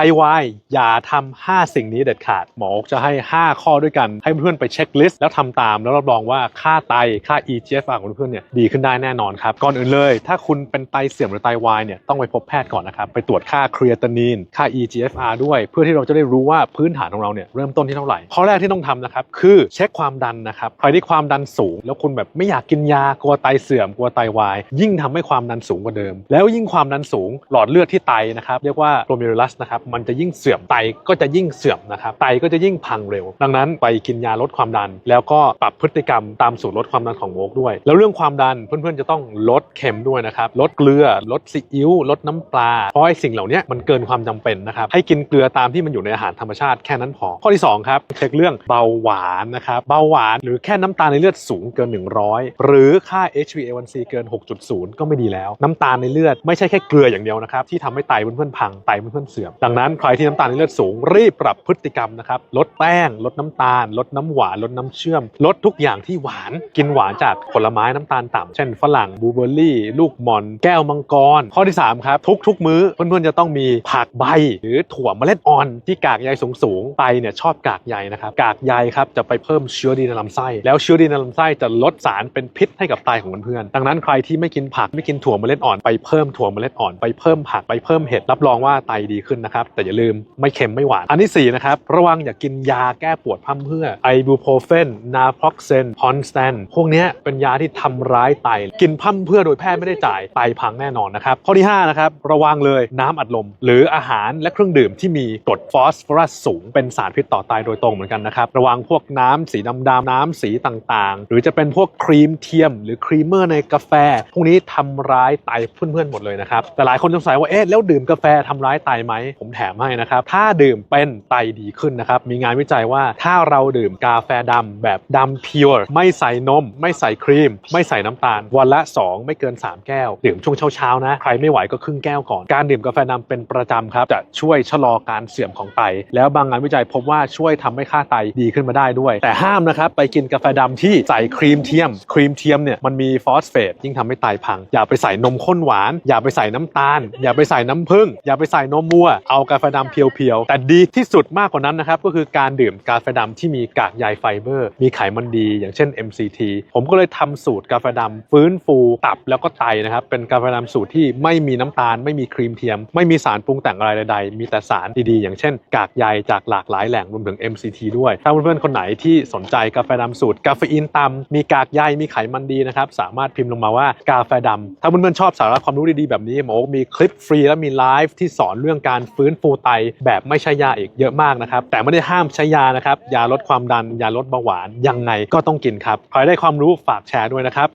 ไตวายอย่าทำ5สิ่งนี้เด็ดขาด หมอจะให้ 5 ข้อด้วยกัน ให้เพื่อนไปเช็คลิสต์แล้วทำตาม แล้วรับรองว่าค่าไตค่า EGFR ของเพื่อนเนี่ยดีขึ้นได้แน่นอนครับ ก่อนอื่นเลย ถ้าคุณเป็นไตเสื่อมหรือไตวายเนี่ยต้องไปพบแพทย์ก่อนนะครับ ไปตรวจค่าครีเอตานีนค่า EGFR ด้วย เพื่อที่เราจะได้รู้ว่าพื้นฐานของเราเนี่ยเริ่มต้นที่เท่าไหร่ ข้อแรกที่ต้องทำนะครับคือเช็คความดันนะครับใครที่ความดันสูง แล้วคุณแบบไม่อยากกินยากลัวไตเสื่อมกลัวไตวาย ยิ่งทำให้ความดันสูงกว่าเดิม แล้วยิ่งความดันสูงหลอดเลือดที่ไตนะครับเรียกว่า glomerulus นะครับมันจะยิ่งเสื่อมไตก็จะยิ่งเสื่อมนะครับไตก็จะยิ่งพังเร็ว ดังนั้นไปกินยาลดความดัน แล้วก็ปรับพฤติกรรมตามสูตรลดความดันของโมกด้วย แล้วเรื่องความดันเพื่อนๆจะต้องลดเค็มด้วยนะครับลดเกลือลดซีอิ๊วลดน้ำปลาเพราะไอ้สิ่งเหล่านี้มันเกินความจำเป็นนะครับให้กินเกลือตามที่มันอยู่ในอาหารธรรมชาติแค่นั้นพอข้อที่สองครับเช็คเรื่องเบาหวานนะครับเบาหวานหรือแค่น้ำตาลในเลือดสูงเกิน 100 หรือค่า HbA1c เกิน 6.0 ก็ไม่ดีแล้ว น้ำตาลในเลือดไม่ใช่แค่เกลืออย่างเดียวนะครับที่ทำให้ไตเพื่อนๆพังไตเพื่อนๆเสื่อมดังนั้นใครที่น้ำตาลในเลือดสูงรีบปรับพฤติกรรมนะครับลดแป้ง ลดน้ำตาล ลดน้ำหวาน ลดน้ำเชื่อม ลดทุกอย่างที่หวานกินหวานจากผลไม้น้ำตาลต่ำเช่นฝรั่งบลูเบอร์รี่ ลูกมอน แก้วมังกร ข้อที่ 3 ครับ ทุกๆ มื้อ เพื่อนๆ จะต้องมีผักใบ หรือถั่วเมล็ดอ่อนที่กากใยสูงๆไตเนี่ยชอบกากใยนะครับกากใยครับจะไปเพิ่มเชื้อดีในลำไส้ แล้วเชื้อดีในลำไส้จะลดสารเป็นพิษให้กับไตของเพื่อนๆดังนั้นใครที่ไม่กินผักไม่กินถั่วเมล็ดอ่อนไปเพิ่มถั่วเมล็ดอ่อนไปเพิ่มผักไปเพิ่มเห็ดรับรองว่าไตดีขึ้นนะครับแต่อย่าลืมไม่เค็มไม่หวาน อันที่สี่นะครับระวังอย่ากินยาแก้ปวดพร่ำเพื่อไอบูโพเฟนนาพล็อกเซนพอนสแตนพวกนี้เป็นยาที่ทำร้ายไต กินพร่ำเพื่อโดยแพทย์ไม่ได้จ่ายไตพังแน่นอนนะครับข้อที่ห้านะครับระวังเลยน้ำอัดลม หรืออาหารและเครื่องดื่มที่มีกรดฟอสฟอรัสสูง เป็นสารพิษต่อไตโดยตรงเหมือนกันนะครับระวังพวกน้ำสีดำๆน้ำสีต่างๆ หรือจะเป็นพวกครีมเทียม หรือครีมเมอร์ในกาแฟ พวกนี้ทำร้ายไตเพื่อนๆหมดเลยนะครับแต่หลายคนสงสัยว่าเอ๊ะแล้วดื่มกาแฟทำร้ายไตไหมผมถมให้นะครับ ถ้าดื่มเป็นไตดีขึ้นนะครับ มีงานวิจัยว่าถ้าเราดื่มกาแฟดำแบบดำเพียวไม่ใส่นม ไม่ใส่ครีม ไม่ใส่น้ำตาล วันละ 2 ไม่เกิน 3 แก้ว ดื่มช่วงเช้าๆนะ ใครไม่ไหวก็ครึ่งแก้วก่อน การดื่มกาแฟดำเป็นประจำครับ จะช่วยชะลอการเสื่อมของไต แล้วบางงานวิจัยพบว่าช่วยทำให้ค่าไตดีขึ้นมาได้ด้วย แต่ห้ามนะครับไปกินกาแฟดำที่ใส่ครีมเทียม ครีมเทียมเนี่ยมันมีฟอสเฟตยิ่งทำให้ไตพัง อย่าไปใส่นมข้นหวาน อย่าไปใส่น้ำตาล อย่าไปใส่น้ำผึ้งอย่าไปใส่นมมัวเอากาแฟดำเพียวๆ แต่ดีที่สุดมากกว่านั้นนะครับ ก็คือการดื่มกาแฟดำที่มีกากใยไฟเบอร์ มีไขมันดี อย่างเช่น MCT ผมก็เลยทำสูตรกาแฟดำฟื้นฟูตับแล้วก็ไตนะครับ เป็นกาแฟดำสูตรที่ไม่มีน้ำตาล ไม่มีครีมเทียม ไม่มีสารปรุงแต่งอะไรใดๆ มีแต่สารดีๆ อย่างเช่น กากใยจากหลากหลายแหล่งรวมถึง MCT ด้วย ถ้าเพื่อนๆคนไหนที่สนใจกาแฟดำสูตรกาเฟอีนต่ำมีกากใยมีไขมันดีนะครับสามารถพิมพ์ลงมาว่ากาแฟดำถ้าเพื่อนๆชอบสาระความรู้ดีๆแบบนี้หมอโอ๊คมีคลิปฟรีและมีไลฟ์ที่สอนเรื่องการฟื้ฟื้นฟูไตแบบไม่ใช้ยาอีกเยอะมากนะครับ แต่ไม่ได้ห้ามใช้ยานะครับ ยาลดความดัน ยาลดเบาหวาน ยังไงก็ต้องกินครับ ใครได้ความรู้ฝากแชร์ด้วยนะครับ